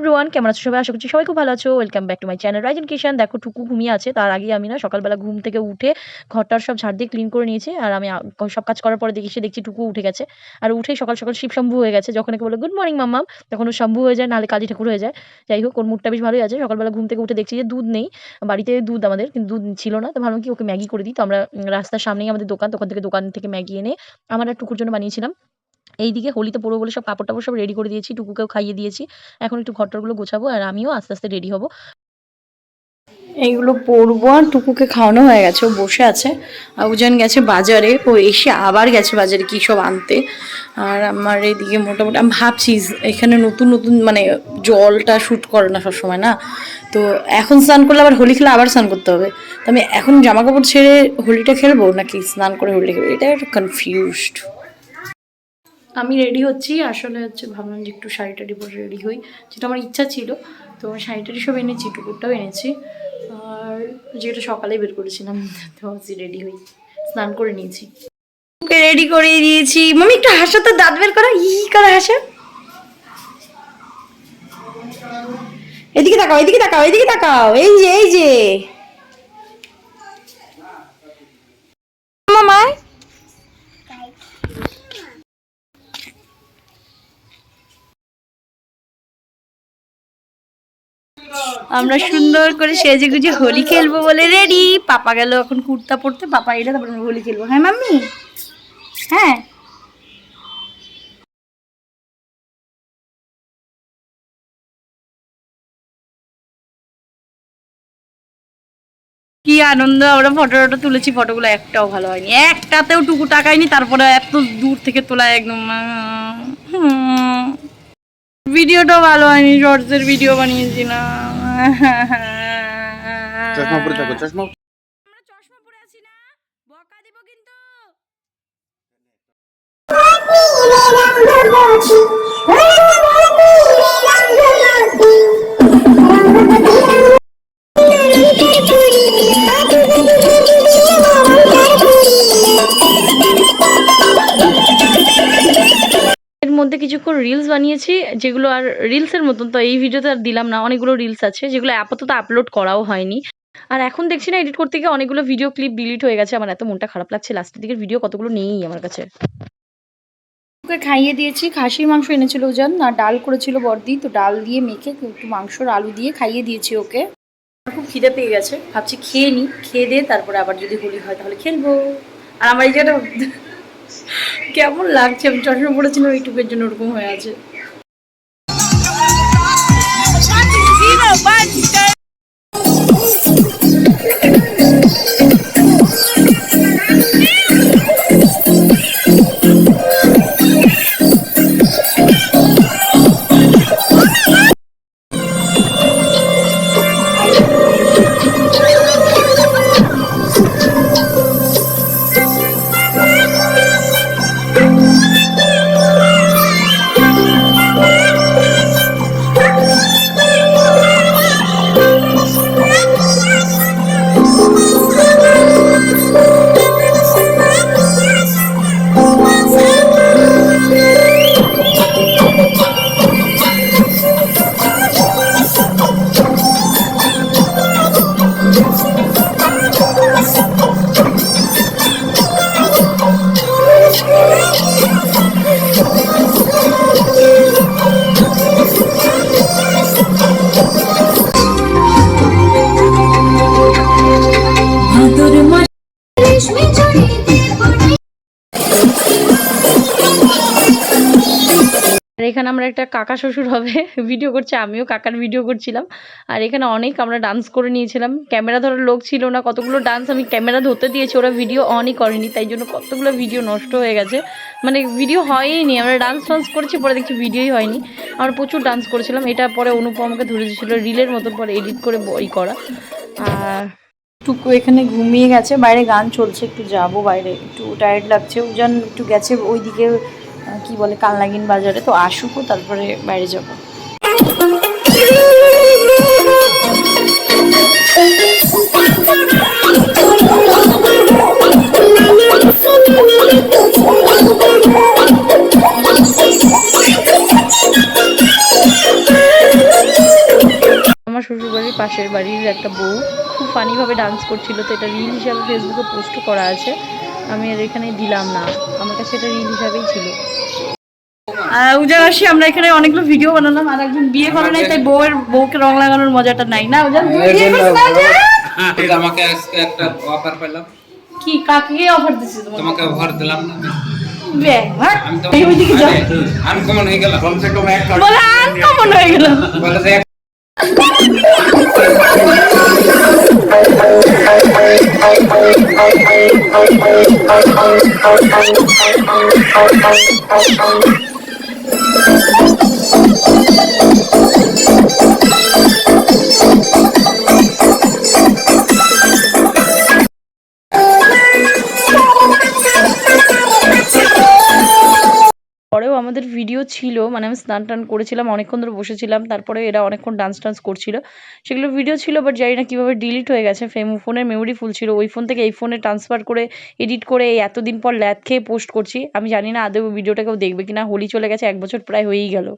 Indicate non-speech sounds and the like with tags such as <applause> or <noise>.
Everyone কেমন আছো সবাই? আশা করছি সবাই খুব ভালো আছো। Welcome back to my channel Ryzen কিষান, দেখো টুকু ঘুমিয়ে আছে। তার আগে আমি না সকালবেলা ঘুম থেকে উঠে ঘরটার সব ঝাড় দিয়ে ক্লিন করে নিয়েছি। আর আমি সব কাজ করার পরে দেখি সে দেখছি টুকু উঠে গেছে। আর উঠেই সকাল সকাল শিব শম্ভু হয়ে গেছে। যখন একে বলে গুড মর্নিং মাম্মাম, তখন ও শম্ভু হয়ে যায়, নাহলে কালী ঠাকুর হয়ে যায়। যাই হোক, ওর মুডটা বেশ ভালোই আছে। সকালবেলা ঘুম থেকে উঠে দেখছি যে দুধ নেই। বাড়িতে দুধ আমাদের, কিন্তু দুধ ছিল না। তো ভাবলাম কি, ওকে ম্যাগি করে দিই। তো আমরা রাস্তার সামনেই আমাদের দোকান। দোকান থেকে দোকান থেকে ম্যাগি এনে আমার আর টুকুর জন্য বানিয়েছিলাম। এইদিকে হোলিতে পড়ব বলে সব কাপড় টাপড় সব রেডি করে দিয়েছি, টুকুকেও খাইয়ে দিয়েছি। এখন একটু ঘরটরগুলো গোছাবো আর আমিও আস্তে আস্তে রেডি হব। এইগুলো পরবো আর টুকুকে খাওয়ানো হয়ে গেছে, ও বসে আছে। আর উজান গেছে বাজারে, ও এসে আবার গেছে বাজারে কী সব আনতে। আর আমার এইদিকে মোটামুটি, আমি ভাবছি এখানে নতুন নতুন মানে জলটা শ্যুট করে না সবসময়, না? তো এখন স্নান করলে আবার হোলি খেলে আবার স্নান করতে হবে। তো আমি এখন জামা কাপড় ছেড়ে হোলিটা খেলব নাকি স্নান করে হোলি খেলব? এটা একটু কনফিউজড আমি রেডি হচ্ছি, আসলে হচ্ছে ভাবলাম যে একটু শাড়ি টাড়ি পরে রেডি হই। যেটা আমার ইচ্ছা ছিল, তো শাড়ি টাড়ি সব এনেছি, টুকুরটাও এনেছি। আর যেটা সকালে বের করেছিলাম, তো রেডি হই। স্নান করে নিয়েছি। ওকে রেডি করে দিয়েছি। মামি, একটু হাসো তো, দাঁত বের করা। ই, করে হাসো? এদিকে তাকাও এদিকে তাকাও এদিকে তাকাও, এই যে এই যে। আমরা সুন্দর করে সেজে গুজে হোলি খেলব বলে রেডি পাপা গেল এখন কুর্তা পরতে পাপা এলে তারপর আমরা হোলি খেলব। হ্যাঁ মাম্মি? হ্যাঁ। কি আনন্দ আমরা ফটো টটো তুলেছি ফটোগুলো একটাও ভালো হয়নি। একটাতেও টুকু টাকায়নি তারপরে এত দূর থেকে তোলা একদম ভিডিওটাও ভালো হয়নি শর্টসের ভিডিও বানিয়েছিলাম। চশমা পরে থাকো <laughs> চশমা আমরা চশমা পরে আছি না? বকা দিব কিন্তু। এর মধ্যে কিছুক্ষণ রিলস বানিয়েছি, যেগুলো আর রিলসের মতন, তো এই ভিডিওতে আর দিলাম না, অনেকগুলো রিলস আছে, যেগুলো আপাতত আপলোড করাও হয়নি। আর এখন দেখছি না এডিট করতে গিয়ে অনেকগুলো ভিডিও ক্লিপ ডিলিট হয়ে গেছে, আমার এত মনটা খারাপ লাগছে লাস্টের দিকের ভিডিও কতগুলো নেই আমার কাছে। ওকে, খাইয়ে দিয়েছি, খাসির মাংস এনেছিল ওজন, আর ডাল করেছিল বর্দি, তো ডাল দিয়ে মেখে একটু মাংসর আলু দিয়ে খাইয়ে দিয়েছি ওকে। খুব খিদে পেয়ে গেছে, ভাবছি খেয়ে নিই খেয়ে দিয়ে তারপরে আবার যদি হোলি হয় তাহলে খেলব। আর আমার এই জায়গাটা কেমন লাগছে? আমি চশমা পড়েছিলাম এইটুকুর জন্য ওরকম হয়ে আছে। Oh, আর এখানে আমরা একটা কাকা শ্বশুর হবে ভিডিও করছে, আমিও কাকার ভিডিও করছিলাম। আর এখানে অনেক আমরা ডান্স করে নিয়েছিলাম। ক্যামেরা ধরার লোক ছিল না, কতগুলো ডান্স আমি ক্যামেরা ধরতে দিয়েছি, ওরা ভিডিও অনই করেনি, তাই জন্য কতগুলো ভিডিও নষ্ট হয়ে গেছে। মানে ভিডিও হয়ই আমরা ডান্স টান্স করেছি, পরে দেখছি ভিডিওই হয়নি। আমরা প্রচুর ডান্স করেছিলাম, এটা পরে অনুপম আমাকে ধরে দিয়েছিল রিলের মতন পরে এডিট করে বই করা। আর টুকু এখানে ঘুমিয়ে গেছে, বাইরে গান চলছে, একটু যাব বাইরে, একটু টায়ার্ড লাগছে, উজান একটু গেছে, ওইদিকে কি বলে, কালনাগিন বাজারে তো আসুকও তারপরে বাইরে যাব. আমার শ্বশুরবাড়ির পাশের বাড়ির একটা বউ খুব ফানিভাবে ডান্স করছিল, তো এটা রিল হিসাবে ফেসবুকে পোস্ট করা আছে আমি আর এখানে দিলাম না। আমার কাছে এটা রিল হিসাবেই ছিল। উজাগাসী আমরা এখানে অনেকগুলো ভিডিও বানালাম আর একজন বিয়ে করে নাই তাই বউয়ের বউকে রং লাগানোর মজাটা নাই না উজান বিয়ে করছিস না যে? এটা আমাকে আজকে একটা অফার পেলাম কি কাকে অফার দিছিস তোমাকে? তোমাকে অফার দিলাম না। আমি কমন হয়ে গেলাম। কমসে কম এক বলে আনকমন হয়ে গেল বলে যে পরেও আমাদের ভিডিও ছিল মানে আমি স্নান টান করেছিলাম, অনেকক্ষণ ধরে বসেছিলাম, তারপরে এরা অনেকক্ষণ ডান্স টান্স করছিল। সেগুলো ভিডিও ছিল বাট জানি না কীভাবে ডিলিট হয়ে গেছে। ফেম ফোনের মেমোরি ফুল ছিল। ওই ফোন থেকে এই ফোনে ট্রান্সফার করে এডিট করে এই এতদিন পর ল্যাথ খেয়ে পোস্ট করছি। আমি জানি না আদৌ ভিডিওটা কেউ দেখবে কিনা। হোলি চলে গেছে, এক বছর প্রায় হয়েই গেল।